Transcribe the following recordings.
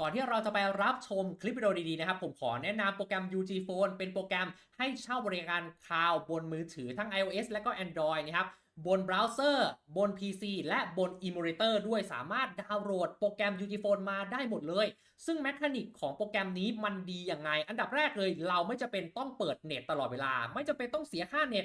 ก่อนที่เราจะไปรับชมคลิปวิดีโอดีๆนะครับ ผมขอแนะนำโปรแกรม UG Phone เป็นโปรแกรมให้เช่าบริการคลาวด์บนมือถือทั้ง iOS และก็ Android นะครับบนเบราว์เซอร์ บน PC และบน Emulator ด้วยสามารถดาวน์โหลดโปรแกรม UG Phone มาได้หมดเลย ซึ่งแมคานิกของโปรแกรมนี้มันดียังไง อันดับแรกเลยเราไม่จะเป็นต้องเปิดเน็ตตลอดเวลา ไม่จะเป็นต้องเสียค่าเน็ต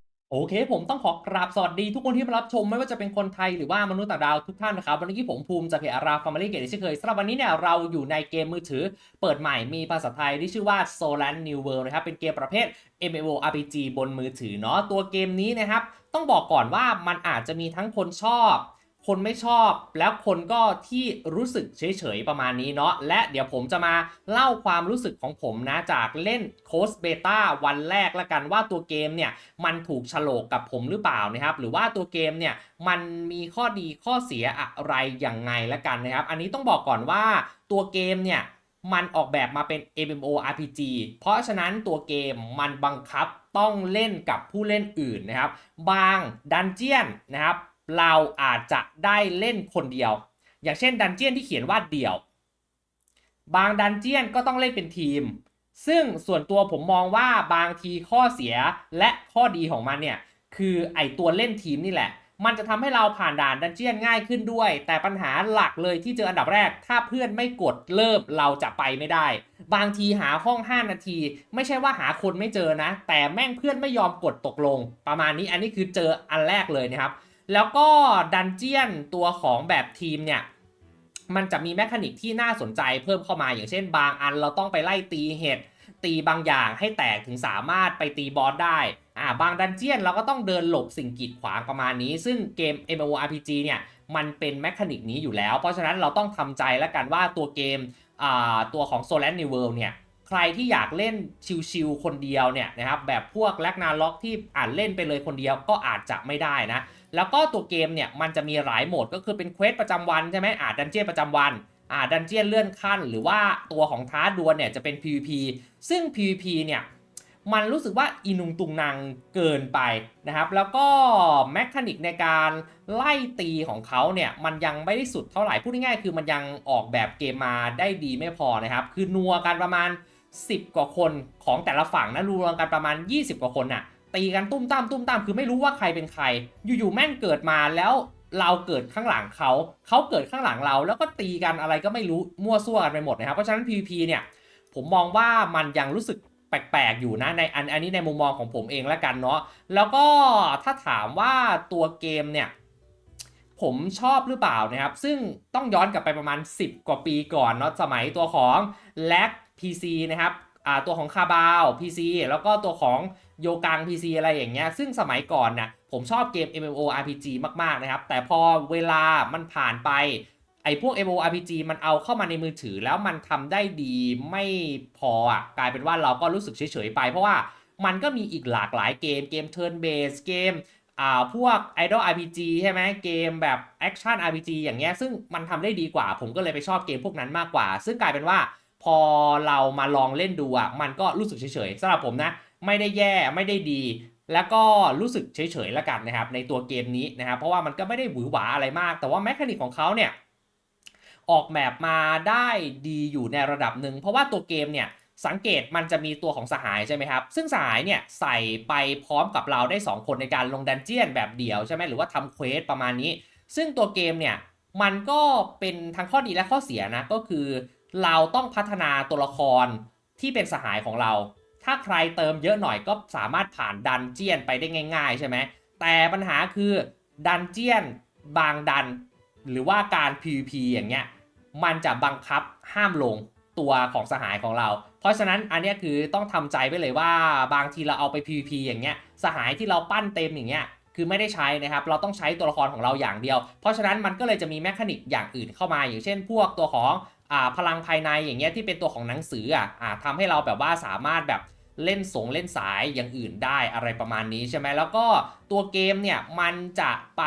โอเค ผมต้องขอกราบสวัสดีทุกคนที่มารับชมไม่ว่าจะเป็นคนไทยหรือว่ามนุษย์ต่างดาวทุกท่านนะครับ วันนี้ผมภูมิจากเพจอาราฟาร์มารีเกตเช่นเคยสำหรับวันนี้เนี่ยเราอยู่ในเกมมือถือเปิดใหม่มีภาษาไทยที่ชื่อว่า Solan New World นะครับ เป็นเกมประเภท MMORPG บนมือถือเนาะตัวเกมนี้นะครับ ต้องบอกก่อนว่ามันอาจจะมีทั้งคนชอบ คนไม่ชอบแล้วคนก็ที่รู้สึกเฉยๆประมาณนี้เนาะและเดี๋ยวผมจะมาเล่าความรู้สึกของผมนะจากเล่นโค้ชเบต้าวันแรกละกันว่าตัวเกมเนี่ยมันถูกฉลกกับผมหรือเปล่านะครับ หรือว่าตัวเกมเนี่ยมันมีข้อดีข้อเสียอะไรอย่างไงละกันนะครับ อันนี้ต้องบอกก่อนว่าตัวเกมเนี่ยมันออกแบบมาเป็น MMORPG เพราะฉะนั้นตัวเกมมันบังคับต้องเล่นกับผู้เล่นอื่นนะครับ บางดันเจียนนะครับ เราอาจจะได้เล่นคนเดียว อย่างเช่นดันเจียนที่เขียนว่าเดี่ยว บางดันเจียนก็ต้องเล่นเป็นทีม ซึ่งส่วนตัวผมมองว่าบางทีข้อเสียและข้อดีของมันเนี่ย คือไอตัวเล่นทีมนี่แหละ มันจะทำให้เราผ่านด่านดันเจียนง่ายขึ้นด้วย แต่ปัญหาหลักเลยที่เจออันดับแรก ถ้าเพื่อนไม่กดเริ่มเราจะไปไม่ได้ บางทีหาห้อง 5 นาที ไม่ใช่ว่าหาคนไม่เจอนะ แต่แม่งเพื่อนไม่ยอมกดตกลง ประมาณนี้อันนี้คือเจออันแรกเลยนะครับ แล้วก็ดันเจียนตัวของแบบทีมเนี่ยมันจะมีแมคานิกที่น่าสนใจเพิ่มเข้ามาอย่างเช่นบางอันเราต้องไปไล่ตีเห็ดตีบางอย่างให้แตกถึงสามารถไปตีบอสได้อ่าบางดันเจียนเราก็ต้องเดินหลบสิ่งกีดขวางประมาณนี้ ซึ่งเกม MMORPG เนี่ยมันเป็นแมคานิกนี้อยู่แล้ว เพราะฉะนั้นเราต้องทำใจแล้วกันว่าตัวเกมอ่าตัวของ Solar New World เนี่ยใครที่อยากเล่นชิลๆคนเดียวเนี่ยนะครับแบบพวกแลกนาล็อกที่อ่านเล่นไปเลยคนเดียวก็อาจจะไม่ได้นะ แล้วก็ตัวเกมเนี่ยมันจะมีหลายโหมดก็คือเป็นเควสประจำวันใช่ไหมอ่าดันเจี้ยนประจำวันอ่าดันเจี้ยนเลื่อนขั้น หรือว่าตัวของท้าดวลเนี่ยจะเป็น PVP ซึ่ง PVP เนี่ยมันรู้สึกว่าอินุงตุงนางเกินไปนะครับ แล้วก็แมคานิกในการไล่ตีของเขาเนี่ยมันยังไม่ได้สุดเท่าไหร่ พูดง่ายๆคือมันยังออกแบบเกมมาได้ดีไม่พอนะครับ คือนัวกันประมาณ 10 กว่าคนของแต่ละฝั่งนะรวมกันประมาณ 20 กว่าคนน่ะ ตีกันตุ้มตามตุ้มตามคือไม่รู้ว่าใครเป็นใคร อยู่ๆแม่งเกิดมาแล้วเราเกิดข้างหลังเขา เขาเกิดข้างหลังเรา แล้วก็ตีกันอะไรก็ไม่รู้มั่วซั่วกันไปหมดนะครับ เพราะฉะนั้น PVP เนี่ยผมมองว่ามันยังรู้สึกแปลกๆอยู่นะในอันอันนี้ในมุมมองของผมเองแล้วกันเนาะแล้วก็ถ้าถามว่าตัวเกมเนี่ยผมชอบหรือเปล่านะครับ ซึ่งต้องย้อนกลับไปประมาณ 10 กว่าปีก่อนเนาะสมัยตัวของแลก PC นะครับอ่าตัวของคาบาว PC แล้วก็ตัวของ โยกัง PC อะไรอย่างเงี้ย ซึ่งสมัยก่อนน่ะผมชอบเกม MMORPG มาก ๆ นะครับ แต่พอเวลามันผ่านไป ไอ้พวก MMORPG มันเอาเข้ามาในมือถือแล้วมันทำได้ดีไม่พออะ กลายเป็นว่าเราก็รู้สึกเฉย ๆ ไป เพราะว่ามันก็มีอีกหลากหลายเกม เกม Turn Based เกมอ่าพวก Idol RPG ใช่ไหมเกมแบบ Action RPG อย่างเงี้ย ซึ่งมันทำได้ดีกว่า ผมก็เลยไปชอบเกมพวกนั้นมากกว่า ซึ่งกลายเป็นว่าพอเรามาลองเล่นดูอะ มันก็รู้สึกเฉยๆสำหรับผมนะ ไม่ได้แย่ไม่ได้ดี แล้วก็รู้สึกเฉยๆแล้วกันนะครับในตัวเกมนี้นะครับเพราะว่ามันก็ไม่ได้หวือหวาอะไรมาก แต่ว่าแมคานิกของเขาเนี่ยออกแบบมาได้ดีอยู่ในระดับหนึ่งเพราะว่าตัวเกมเนี่ยสังเกตมันจะมีตัวของสหายใช่ไหมครับ ซึ่งสหายเนี่ยใส่ไปพร้อมกับเราได้ 2 คนในการลงดันเจียนแบบเดี่ยวใช่ไหมหรือว่าทำเควสประมาณนี้ ซึ่งตัวเกมเนี่ยมันก็เป็นทั้งข้อดีและข้อเสียนะ ก็คือเราต้องพัฒนาตัวละครที่เป็นสหายของเรา ถ้าใครเติมเยอะหน่อยก็สามารถผ่านดันเจียนไปได้ง่าย ๆ ใช่ไหม แต่ปัญหาคือดันเจียนบางดัน หรือว่าการ PVP อย่างเงี้ย มันจะบังคับห้ามลงตัวของสหายของเรา เพราะฉะนั้นอันนี้คือต้องทำใจไว้เลยว่าบางทีเราเอาไป PVP อย่างเงี้ย สหายที่เราปั้นเต็มอย่างเงี้ย คือไม่ได้ใช้นะครับ เราต้องใช้ตัวละครของเราอย่างเดียว เพราะฉะนั้นมันก็เลยจะมีแมคานิกอย่างอื่นเข้ามา อย่างเช่น พวกตัวของ พลังภายในอย่างเงี้ยที่เป็นตัวของหนังสืออะอ่าทำให้เราแบบว่าสามารถแบบเล่นสงเล่นสายอย่างอื่นได้อะไรประมาณนี้ใช่ไหมแล้วก็ตัวเกมเนี่ยมันจะไป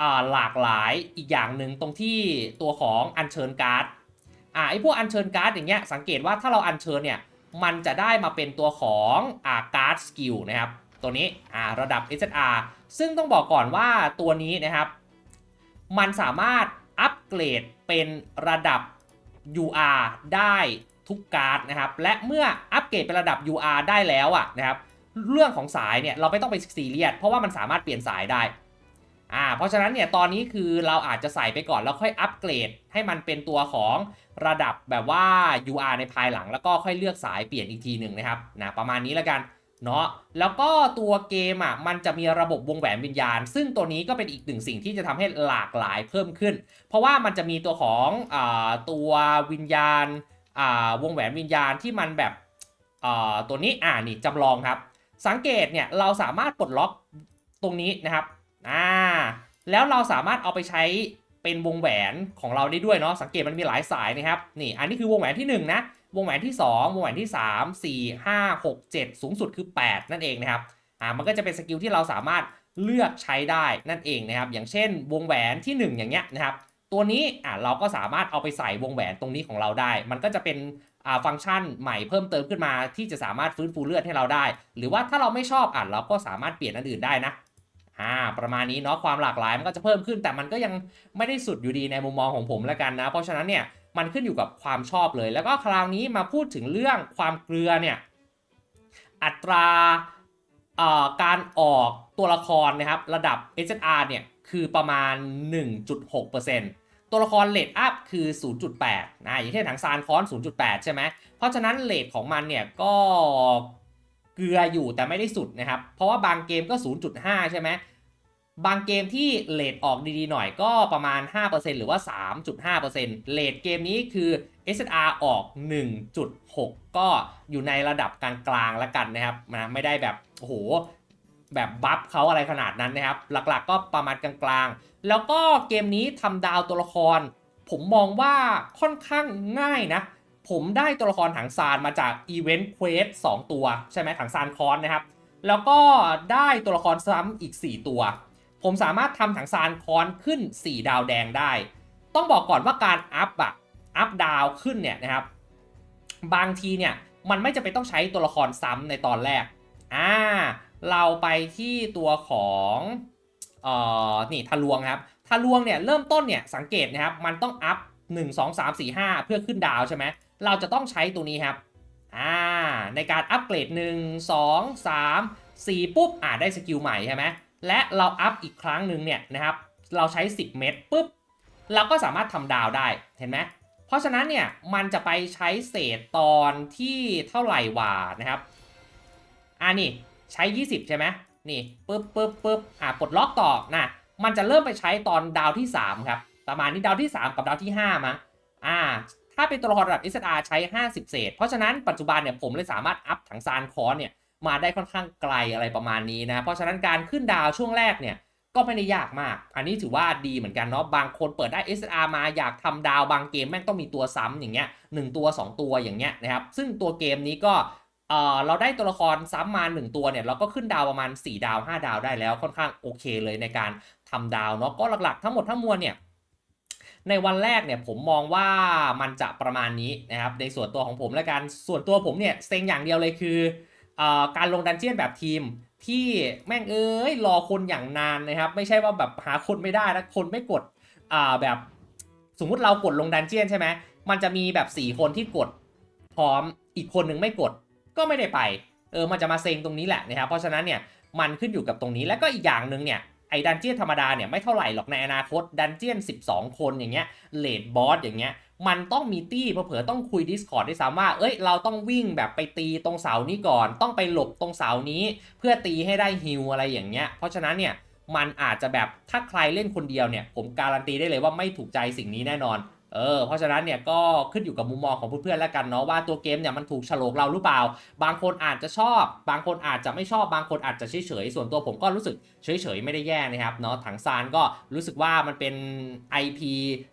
อ่าหลากหลายอีกอย่างหนึ่งตรงที่ตัวของอัญเชิญการ์ดอ่าไอพวกอัญเชิญการ์ดอย่างเงี้ยสังเกตว่าถ้าเราอัญเชิญเนี่ยมันจะได้มาเป็นตัวของอ่าการ์ดสกิลนะครับตัวนี้อ่าระดับ SSR ซึ่งต้องบอกก่อนว่าตัวนี้นะครับ มันสามารถอัปเกรดเป็นระดับ UR ได้ทุกการ์ดนะครับ และเมื่ออัปเกรดเป็นระดับ UR ได้แล้วอะนะครับเรื่องของสายเนี่ยเราไม่ต้องไปซีเรียสเพราะว่ามันสามารถเปลี่ยนสายได้อ่าเพราะฉะนั้นเนี่ยตอนนี้คือเราอาจจะใส่ไปก่อนแล้วค่อยอัปเกรด ให้มันเป็นตัวของระดับแบบว่า UR ในภายหลัง แล้วก็ค่อยเลือกสายเปลี่ยนอีกทีหนึ่งนะครับนะประมาณนี้แล้วกัน เนาะแล้วก็ตัวเกมอะมันจะมีระบบวงแหวนวิญญาณ ซึ่งตัวนี้ก็เป็นอีกหนึ่งสิ่งที่จะทำให้หลากหลายเพิ่มขึ้น เพราะว่ามันจะมีตัวของอตัววิญญาณวงแหวนวิญญาณที่มันแบบตัวนี้อ่านี่จำลองครับ สังเกตเนี่ยเราสามารถปลดล็อกตรงนี้นะครับอ่าแล้วเราสามารถเอาไปใช้เป็นวงแหวนของเราได้ด้วยเนาะสังเกตมันมีหลายสายนะครับนี่อันนี้คือวงแหวนที่1นะ วงแหวนที่ 2 วงแหวนที่ 3 4 5 6 7 สูงสุดคือ 8 นั่นเองนะครับอ่ามันก็จะเป็นสกิลที่เราสามารถเลือกใช้ได้นั่นเองนะครับ อย่างเช่น วงแหวนที่ 1 อย่างเงี้ยนะครับ ตัวนี้อ่าเราก็สามารถเอาไปใส่วงแหวนตรงนี้ของเราได้ มันก็จะเป็นอ่าฟังก์ชันใหม่เพิ่มเติมขึ้นมา ที่จะสามารถฟื้นฟูเลือดให้เราได้ หรือว่าถ้าเราไม่ชอบอะเราก็สามารถเปลี่ยนอันอื่นได้นะอ่าประมาณนี้เนาะความหลากหลายมันก็จะเพิ่มขึ้นแต่มันก็ยังไม่ได้สุดอยู่ดีในมุมมองของผมแล้วกันนะ เพราะฉะนั้นเนี่ย มันขึ้นอยู่กับความชอบเลย แล้วก็คราวนี้มาพูดถึงเรื่องความเกลือเนี่ยอัตราการออกตัวละครนะครับระดับ s r เนี่ยคือประมาณ 1.6%ตัวละครเลดอัพคือ 0.8นะอย่างเช่นถังซานคอน 0.8 ใช่ไหมเพราะฉะนั้นเลทของมันเนี่ยก็เกลืออยู่แต่ไม่ได้สุดนะครับ เพราะว่าบางเกมก็ 0.5 ใช่ไหม บางเกมที่เลทออกดีๆหน่อยก็ประมาณ 5%หรือว่า 3.5%เลทเกมนี้คือ s r ออก 1.6 ก็อยู่ในระดับกลางๆแล้วกันนะครับนะไม่ได้แบบโอ้โหแบบบัฟเขาอะไรขนาดนั้นนะครับ หลักๆก็ประมาณกลางๆ แล้วก็เกมนี้ทำดาวตัวละคร ผมมองว่าค่อนข้างง่ายนะ ผมได้ตัวละครถังซานมาจากอีเวนต์เควส2ตัว ใช่ไหมถังซานคอนนะครับ แล้วก็ได้ตัวละครซ้ำอีก 4 ตัว ผมสามารถทำถังซานคอนขึ้น 4 ดาวแดงได้ ต้องบอกก่อนว่าการอัพอะอัพดาวขึ้นเนี่ยนะครับ บางทีเนี่ยมันไม่จะเป็นต้องใช้ตัวละครซ้ำในตอนแรก อ่า เราไปที่ตัวของเอ่อนี่ทะลวงครับทะลวงเนี่ยเริ่มต้นเนี่ยสังเกตนะครับ มันต้องอัพ 1 2 3 4 5 เพื่อขึ้นดาวใช่ไหม เราจะต้องใช้ตัวนี้ครับอ่าในการอัปเกรด 1 2 3 4 ปุ๊บอ่าได้สกิลใหม่ใช่ไหม และเราอัพอีกครั้งหนึ่งเนี่ยนะครับเราใช้ 10 เม็ดปุ๊บเราก็สามารถทำดาวได้เห็นไหมเพราะฉะนั้นเนี่ยมันจะไปใช้เศษตอนที่เท่าไหร่วานะครับอ่านี่ใช้ 20 ใช่ไหมนี่ปึ๊บปึ๊บปึ๊บอ่าปลดล็อกต่อนะมันจะเริ่มไปใช้ตอนดาวที่ 3 ครับ ประมาณนี้ดาวที่ 3 กับดาวที่ 5มั้งอ่า ถ้าเป็นตัวละครระดับ SR ใช้ 50 เศษ เพราะฉะนั้นปัจจุบันเนี่ยผมเลยสามารถอัพถังซานคอเนี่ย มาได้ค่อนข้างไกลอะไรประมาณนี้นะ เพราะฉะนั้นการขึ้นดาวช่วงแรกเนี่ยก็ไม่ได้ยากมาก อันนี้ถือว่าดีเหมือนกันเนาะ บางคนเปิดได้ S R มาอยากทำดาวบางเกมแม่งต้องมีตัวซ้ำอย่างเงี้ย1ตัว 2 ตัวอย่างเงี้ยนะครับ ซึ่งตัวเกมนี้ก็เออเราได้ตัวละครซ้ำมา 1 ตัวเนี่ย เราก็ขึ้นดาวประมาณ 4 ดาว 5 ดาวได้แล้วค่อนข้างโอเคเลยในการทำดาวเนาะ ก็หลักๆ ทั้งหมดทั้งมวลเนี่ยในวันแรกเนี่ยผมมองว่ามันจะประมาณนี้นะครับในส่วนตัวของผมและกันส่วนตัวผมเนี่ยเซ็งอย่างเดียวเลยคือ การลงดันเจียนแบบทีมที่แม่งเอ้ยรอคนอย่างนานนะครับ ไม่ใช่ว่าแบบหาคนไม่ได้นะคนไม่กดอ่าแบบสมมุติเรากดลงดันเจียนใช่ไหมมันจะมีแบบ 4 คนที่กดพร้อมอีกคนนึงไม่กดก็ไม่ได้ไปเออมันจะมาเซ็งตรงนี้แหละนะครับเพราะฉะนั้นเนี่ยมันขึ้นอยู่กับตรงนี้แล้วก็อีกอย่างหนึ่งเนี่ย ไอ้ดันเจียนธรรมดาเนี่ยไม่เท่าไหร่หรอกในอนาคตดันเจียน 12 คนอย่างเงี้ยเลดบอสอย่างเงี้ยมันต้องมีตี้เผื่อต้องคุย Discord ด้วยซ้ำว่า เอ้ย เราต้องวิ่งแบบไปตีตรงเสานี้ก่อน ต้องไปหลบตรงเสานี้ เพื่อตีให้ได้ฮิวอะไรอย่างเงี้ย เพราะฉะนั้นเนี่ย มันอาจจะแบบถ้าใครเล่นคนเดียวเนี่ย ผมการันตีได้เลยว่าไม่ถูกใจสิ่งนี้แน่นอน เออเพราะฉะนั้นเนี่ยก็ขึ้นอยู่กับมุมมองของเพื่อนๆแล้วกันเนาะว่าตัวเกมเนี่ยมันถูกฉลกเราหรือเปล่า บางคนอาจจะชอบ บางคนอาจจะไม่ชอบ บางคนอาจจะเฉยๆส่วนตัวผมก็รู้สึกเฉยๆไม่ได้แย่นะครับเนาะถังซานก็รู้สึกว่ามันเป็น IP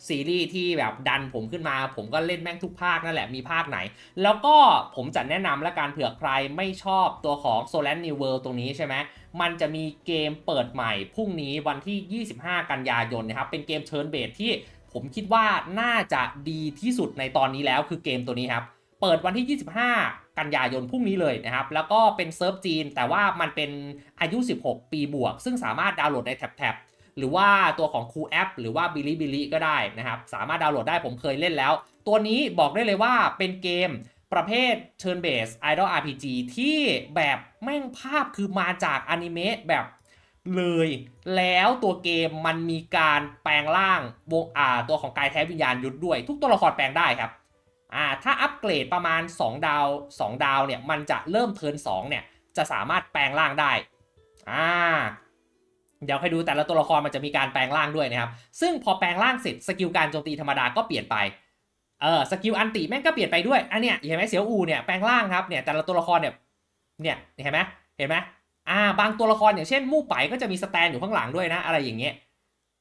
ซีรีส์ที่แบบดันผมขึ้นมา ผมก็เล่นแม่งทุกภาคนั่นแหละมีภาคไหน แล้วก็ผมจะแนะนำและการเผื่อใครไม่ชอบตัวของ s o l a n New World ตรงนี้ใช่ไหมมันจะมีเกมเปิดใหม่พรุ่งนี้วันที่ 25 กันยายนนะครับเป็นเกมเชิญเบสที่ ผมคิดว่าน่าจะดีที่สุดในตอนนี้แล้วคือเกมตัวนี้ครับ เปิดวันที่ 25 กันยายนพรุ่งนี้เลยนะครับ แล้วก็เป็นเซิร์ฟจีน แต่ว่ามันเป็นอายุ 16 ปีบวก ซึ่งสามารถดาวน์โหลดในแท็บหรือว่าตัวของคูแอปหรือว่าบิลิบิลิก็ได้นะครับ สามารถดาวน์โหลดได้ผมเคยเล่นแล้ว ตัวนี้บอกได้เลยว่าเป็นเกมประเภท Turn Based Idol RPG ที่แบบแม่งภาพคือมาจากอนิเมะแบบ เลย แล้วตัวเกมมันมีการแปลงร่างวงอ่าตัวของกายแท้วิญญาณยุทธด้วย ทุกตัวละครแปลงได้ครับอ่าถ้าอัปเกรดประมาณ 2 ดาว 2 ดาวเนี่ยมันจะเริ่มเทิร์น2เนี่ยจะสามารถแปลงร่างได้อ่าเดี๋ยวใครดูแต่ละตัวละครมันจะมีการแปลงร่างด้วยนะครับ ซึ่งพอแปลงร่างเสร็จสกิลการโจมตีธรรมดาก็เปลี่ยนไป เออสกิลอันติแม่งก็เปลี่ยนไปด้วย อันเนี้ยเห็นไหมเสียวอูเนี่ยแปลงร่างครับเนี่ยแต่ละตัวละครเนี่ย เนี่ยเห็นไหมเห็นไหม อ่าบางตัวละครอย่างเช่นมู่ไปก็จะมีสแตนอยู่ข้างหลังด้วยนะ อะไรอย่างเงี้ย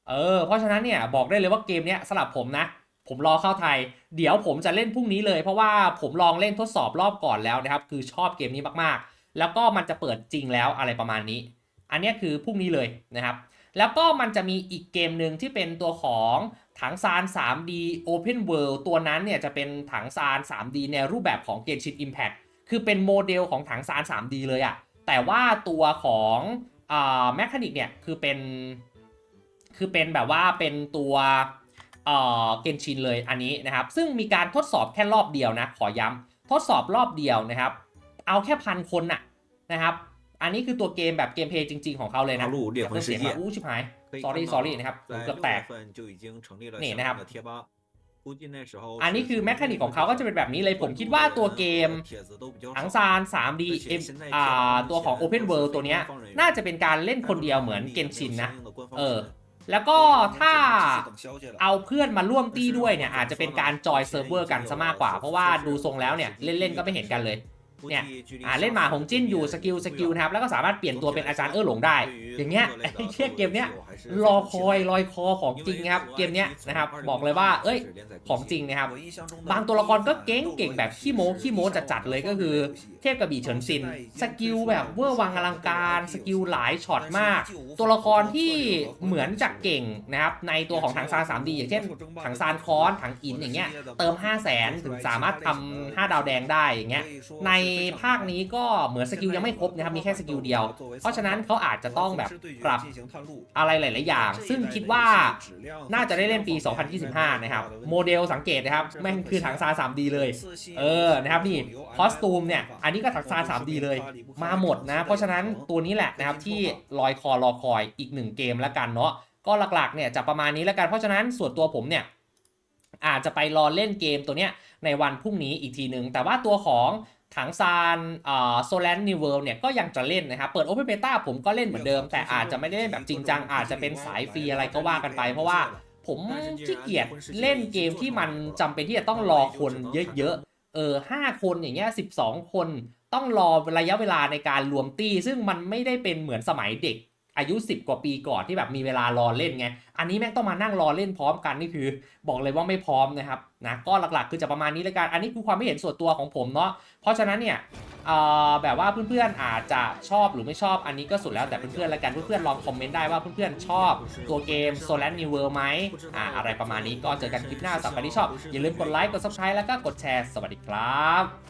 เออเพราะฉะนั้นเนี่ยบอกได้เลยว่าเกมเนี้ยสำหรับผมนะ ผมรอเข้าไทย เดี๋ยวผมจะเล่นพรุ่งนี้เลย เพราะว่าผมลองเล่นทดสอบรอบก่อนแล้วนะครับ คือชอบเกมนี้มากๆ แล้วก็มันจะเปิดจริงแล้วอะไรประมาณนี้ อันนี้คือพรุ่งนี้เลยนะครับ แล้วก็มันจะมีอีกเกมหนึ่งที่เป็นตัวของถังซาน 3D Open World ตัวนั้นเนี่ยจะเป็นถังซาน 3D ในรูปแบบของ Genshin Impact คือเป็นโมเดลของถังซาน 3D เลยอะ แต่ว่าตัวของแมคานิกเนี่ยคือเป็นคือเป็นแบบว่าเป็นตัวเกนชินเลยอันนี้นะครับ ซึ่งมีการทดสอบแค่รอบเดียวนะ ขอย้ำ ทดสอบรอบเดียวนะครับ เอาแค่พันคนน่ะนะครับ อันนี้คือตัวเกมแบบเกมเพย์จริง ๆของเขาเลยนะเดี๋ยวเสียงอู้ชิบหายสอรี่สอรี่นะครับเกือบแตกนี่นะครับ อันนี้คือแมคานิกของเขาก็จะเป็นแบบนี้เลยผมคิดว่าตัวเกมอังซาน 3D อ่าตัวของ Open World ตัวเนี้ย น่าจะเป็นการเล่นคนเดียวเหมือนเกนชินนะ เออ แล้วก็ถ้าเอาเพื่อนมาร่วมตี้ด้วยเนี่ย อาจจะเป็นการจอยเซิร์ฟเวอร์กันซะมากกว่า เพราะว่าดูทรงแล้วเนี่ย เล่นๆก็ไม่เห็นกันเลย เนี่ยอ่าเล่นหมาหงจิ้นอยู่สกิลสกิลนะครับแล้วก็สามารถเปลี่ยนตัวเป็นอาจารย์เออหลงได้ อย่างเงี้ยไอ้เชี่ยเกมเนี้ยรอคอยลอยคอของจริงครับเกมเนี้ยนะครับบอกเลยว่าเอ้ยของจริงนะครับบาบางงตัตัววละละคครรก็ก็เก่เก่งงเก่เก่งงแบแบบบขี้ขี้โม้โม้ขี้ขี้โม้โม้จัจัดดๆๆเลเลยยก็ก็คืคืออเทพกระบี่เฉินซินสสกิกิลลแบแบบบเวเวออร์ร์วัวังงออลัลังงกาการรสสกิกิลลหหลาลายยช็ช็ออตตมามากกตัตัววละละคครรที่ที่เหเหมืมืออนนจะจะเก่เก่งงนะครับในตัวของถังซาน 3D อย่างเช่นถังซานคอนถังอินอย่างเงี้ยเติม 5 0 0แสนถึงสามารถทำ5ดาวแดงได้อย่างเงี้ยในในภาภาคนี้ก็เหมือนสกิลยังไม่ครบนะครับ มีแค่สกิลเดียว เพราะฉะนั้นเขาอาจจะต้องแบบปรับอะไรหลาย ๆ อย่าง ซึ่งคิดว่าน่าจะได้เล่นปี 2025 นะครับ โมเดลสังเกตนะครับ แม่งคือถังซา 3D เลย เออ นะครับนี่ คอสตูมเนี่ย อันนี้ก็ถังซา 3D เลย มาหมดนะ เพราะฉะนั้นตัวนี้แหละนะครับที่ลอยคอรอคอยอีกหนึ่งเกมแล้วกันเนาะ ก็หลัก ๆ เนี่ยจะประมาณนี้แล้วกัน เพราะฉะนั้นส่วนตัวผมเนี่ยอาจจะไปรอเล่นเกมตัวเนี้ยในวันพรุ่งนี้อีกทีหนึ่งแต่ว่าตัวของ ถังซานโซแลนนิเวิลเนี่ยก็ยังจะเล่นนะครับ เปิด Open Beta ผมก็เล่นเหมือนเดิม แต่อาจจะไม่ได้เล่นแบบจริงจัง อาจจะเป็นสายฟรีอะไรก็ว่ากันไป เพราะว่าผมขี้เกียจเล่นเกมที่มันจำเป็นที่จะต้องรอคนเยอะๆ เออห้าคนอย่างเงี้ยสิบสองคนต้องรอระยะเวลาในการรวมตี้ ซึ่งมันไม่ได้เป็นเหมือนสมัยเด็ก อายุ 10 กว่าปีก่อนที่แบบมีเวลารอเล่นไง อันนี้แม่งต้องมานั่งรอเล่นพร้อมกันนี่คือ บอกเลยว่าไม่พร้อมนะครับนะก็หลักๆคือจะประมาณนี้แล้วกัน อันนี้คือความไม่เห็นส่วนตัวของผมเนาะ เพราะฉะนั้นเนี่ยแบบว่าเพื่อนๆอาจจะชอบหรือไม่ชอบอันนี้ก็สุดแล้วแต่เพื่อนๆแล้วกันเพื่อนๆลองคอมเมนต์ได้ว่าเพื่อนๆชอบตัวเกม s o l a n New World ไหมอ่าอะไรประมาณนี้ก็เจอกันคลิปหน้าสำหรับใครที่ชอบอย่าลืมกดไลค์กด subscribe แล้วก็กดแชร์สวัสดีครับ